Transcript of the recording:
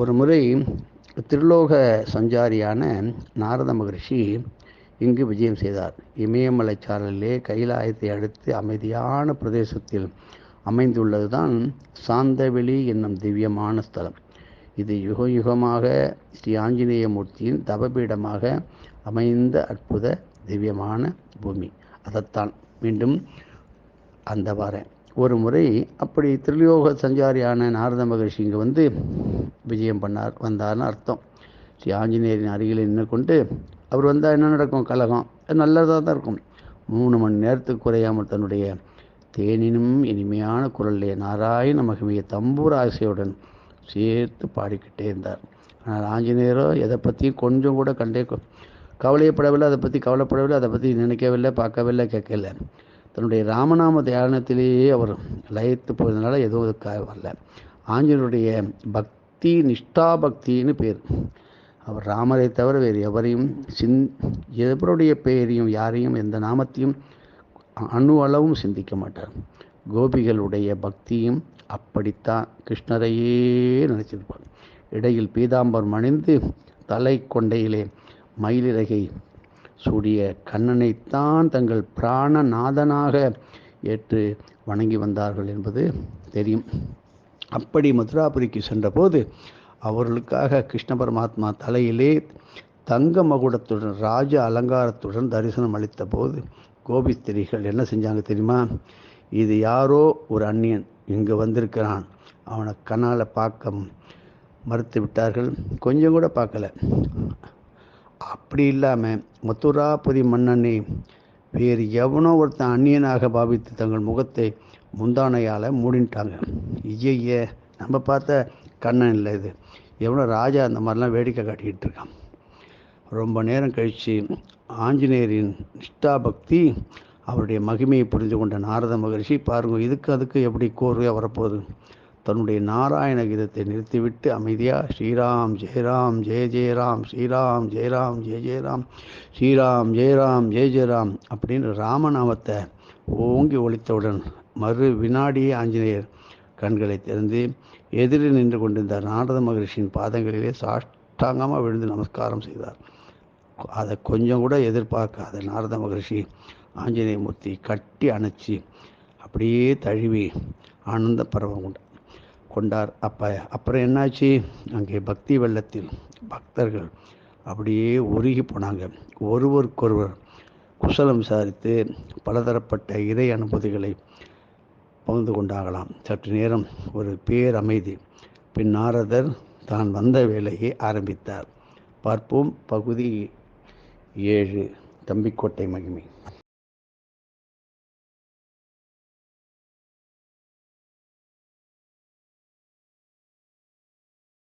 ஒரு முறை திருலோக சஞ்சாரியான நாரத மகரிஷி இங்கு விஜயம் செய்தார். இமயமலை சாரலிலே கைலாயத்தை அடுத்து அமைதியான பிரதேசத்தில் அமைந்துள்ளதுதான் சாந்தவெளி என்னும் திவ்யமான ஸ்தலம். இது யுக யுகமாக ஸ்ரீ ஆஞ்சநேய மூர்த்தியின் தவபீடமாக அமைந்த அற்புத திவ்யமான பூமி. அதைத்தான் மீண்டும் அந்த வாரேன் ஒரு முறை அப்படி திருலியோக சஞ்சாரியான நாரத மகர்ஷி இங்கே வந்து விஜயம் பண்ணார் வந்தார்னு அர்த்தம். ஸ்ரீ ஆஞ்சநேயரின் அருகில் நின்று கொண்டு அவர் வந்தால் என்ன நடக்கும்? கலகம். நல்லதாக தான் இருக்கும். மூணு மணி நேரத்துக்கு குறையாமல் தன்னுடைய தேனினும் இனிமையான குரல்லே நாராயண மகிமையை தம்பூர் ஆசையுடன் சேர்த்து பாடிக்கிட்டே இருந்தார். ஆனால் ஆஞ்சநேயரோ எதை பற்றியும் கொஞ்சம் கூட கண்டே கவலையப்படவில்லை அதை பற்றி கவலைப்படவில்லை அதை பற்றி நினைக்கவில்லை பார்க்கவில்லை கேட்கல தன்னுடைய ராமநாம தியானத்திலேயே அவர் லயத்து போயதுனால எதுவும் வரல. ஆஞ்சநேயருடைய பக்தி நிஷ்டா பக்தின்னு பேர். அவர் ராமரை தவிர வேறு எவரையும் சிந் எவருடைய பெயரையும் யாரையும் எந்த நாமத்தையும் அணு அளவும் சிந்திக்க மாட்டார். கோபிகளுடைய பக்தியும் அப்படித்தான் கிருஷ்ணரையே நினைச்சிருப்பார். இடையில் பீதாம்பரம் அணிந்து தலை கொண்டையிலே மயிலிறகை சூடிய கண்ணனைத்தான் தங்கள் பிராணநாதனாக ஏற்று வணங்கி வந்தார்கள் என்பது தெரியும். அப்படி மதுராபுரிக்கு சென்றபோது அவர்களுக்காக கிருஷ்ண பரமாத்மா தலையிலே தங்க மகுடத்துடன் ராஜ அலங்காரத்துடன் தரிசனம் அளித்த போது கோபிஸ்திரிகள் என்ன செஞ்சாங்க தெரியுமா? இது யாரோ ஒரு அந்நியன் இங்கே வந்திருக்கிறான். அவனை கண்ணால் பார்க்க மறுத்து விட்டார்கள். கொஞ்சம் கூட பார்க்கல. அப்படி இல்லாமல் மதுராபுரி மன்னனை வேறு எவனோ ஒருத்தன் அந்நியனாக பாவித்து தங்கள் முகத்தை முந்தானையால் மூடிட்டாங்க. ஐய நம்ம பார்த்த கண்ணன் இல்லை இது. எவனோ ராஜா அந்த மாதிரிலாம் வேடிக்கை காட்டிக்கிட்டு இருக்கான். ரொம்ப நேரம் கழித்து ஆஞ்சநேயரின் நிஷ்டா பக்தி அவருடைய மகிமையை புரிந்து கொண்ட நாரத மகரிஷி பாருங்க இதுக்கு அதுக்கு எப்படி கோர்வையாக வரப்போகுது? தன்னுடைய நாராயண கீதத்தை நிறுத்திவிட்டு அமைதியாக ஸ்ரீராம் ஜெயராம் ஜெய ஜெயராம் ஸ்ரீராம் ஜெயராம் ஜெய ஜெயராம் ஸ்ரீராம் ஜெயராம் ஜெய ஜெயராம் அப்படின்னு ராமநாமத்தை ஓங்கி ஒழித்தவுடன் மறு வினாடியே ஆஞ்சநேயர் கண்களை திறந்து எதிரில் நின்று கொண்டிருந்த நாரத மகரிஷியின் பாதங்களிலே சாஷ்டாங்கமாக விழுந்து நமஸ்காரம் செய்தார். அதை கொஞ்சம் கூட எதிர்பார்க்காத நாரத மகரிஷி ஆஞ்சநேயமூர்த்தி கட்டி அணைச்சி அப்படியே தழுவி ஆனந்த பரவம் கொண்டு கொண்டார். அப்போ அப்புறம் என்னாச்சு? அங்கே பக்தி வெள்ளத்தில் பக்தர்கள் அப்படியே உருகி போனாங்க. ஒருவருக்கொருவர் குசலம் விசாரித்து பலதரப்பட்ட இறை அனுபூதிகளை பகிர்ந்து கொண்டாகலாம் சற்று நேரம் ஒரு பேரமைதி. பின் நாரதர் தான் வந்த வேலையை ஆரம்பித்தார். பார்ப்போம். பகுதி ஏழு தம்பிக்கோட்டை மகிமை.